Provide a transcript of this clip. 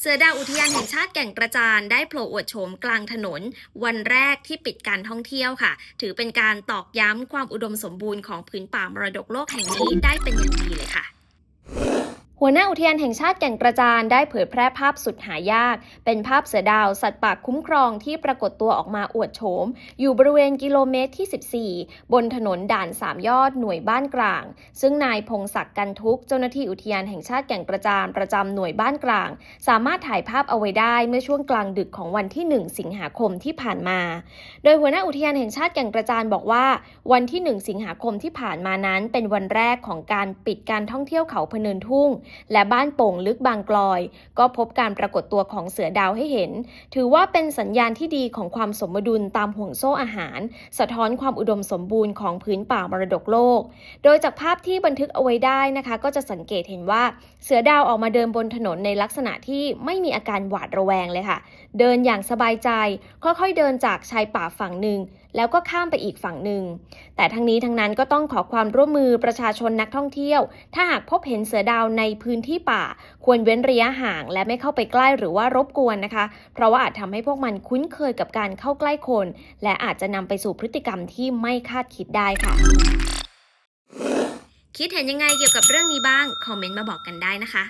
เสือดาวอุทยานแห่งชาติแก่งกระจานได้โผล่อวดโฉมกลางถนน วันแรกที่ปิดการท่องเที่ยวค่ะ ถือเป็นการตอกย้ำความอุดมสมบูรณ์ของพื้นป่ามรดกโลกแห่งนี้ได้เป็นอย่างดีเลยค่ะ หัวหน้าอุทยานแห่งชาติแก่งกระจานได้เผยแพร่ภาพสุดหายาก เป็นภาพเสือดาวสัตว์ป่าคุ้มครองที่ปรากฏตัวออกมาอวดโฉม อยู่บริเวณกิโลเมตรที่ 14 บนถนนด่านสามยอดหน่วยบ้านกลาง ซึ่งนายพงศักดิ์กันทุกเจ้าหน้าที่อุทยานแห่งชาติแก่งกระจานประจำหน่วยบ้านกลาง สามารถถ่ายภาพเอาไว้ได้เมื่อช่วงกลางดึกของวันที่ 1 สิงหาคมที่ผ่านมา โดยหัวหน้าอุทยานแห่งชาติแก่งกระจานบอกว่า วันที่ 1 สิงหาคมที่ผ่านมานั้น เป็นวันแรกของการปิดการท่องเที่ยวเขาพเนินทุ่งและบ้านโป่งลึกบางกลอย ก็พบการปรากฏตัวของเสือดาวให้เห็น ถือว่าเป็นสัญญาณที่ดีของความสมดุลตามห่วงโซ่อาหาร สะท้อนความอุดมสมบูรณ์ของพื้นป่ามรดกโลก โดยจากภาพที่บันทึกเอาไว้ได้นะคะ ก็จะสังเกตเห็นว่าเสือดาวออกมาเดินบนถนนในลักษณะที่ไม่มีอาการหวาดระแวงเลยค่ะ เดินอย่างสบายใจ ค่อยๆเดินจากชายป่าฝั่งหนึ่งแล้วก็ข้ามไปอีกฝั่งหนึ่ง แต่ทั้งนี้ทั้งนั้นก็ต้องขอความร่วมมือประชาชนนักท่องเที่ยว ถ้าหากพบเห็นเสือดาวในพื้นที่ป่า ควรเว้นระยะห่าง และไม่เข้าไปใกล้หรือว่ารบกวนนะคะ เพราะว่าอาจทำให้พวกมันคุ้นเคยกับการเข้าใกล้คน และอาจจะนำไปสู่พฤติกรรมที่ไม่คาดคิดได้ค่ะ คิดเห็นยังไงเกี่ยวกับเรื่องนี้บ้าง คอมเมนต์มาบอกกันได้นะคะ